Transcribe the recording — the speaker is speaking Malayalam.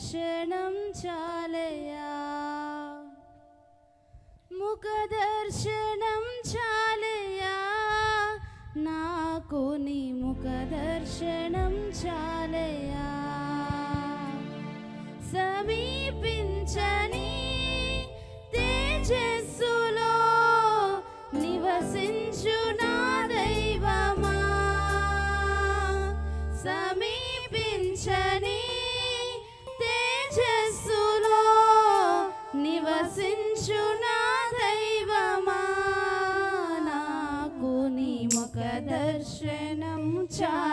ദർശനം ചാലയാ. മുഖദർശനം ചാലയാ. നാ കോനി മുഖദർശനം दर्शनं च